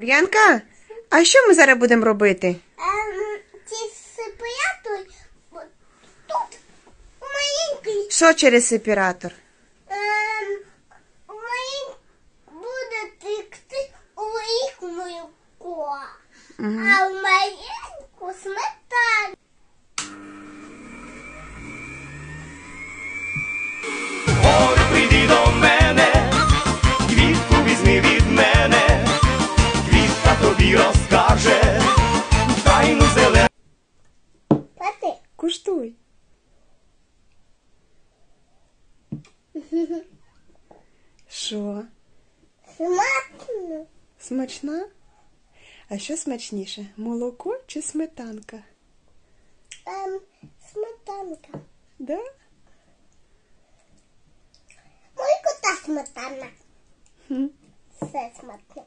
Янка, а що ми зараз будемо робити? Ем, ці сепаратор тут маленький. Що через сепаратор? Ем, маленький буде текти у їх молоко. А в маленьку тобі розкаже, тайну зелену. Пати. Куштуй. Що? Смачно. Смачна? А що смачніше? Молоко чи сметанка? Ем, сметанка. Да? Мойку та сметана. Хм. Все смачно.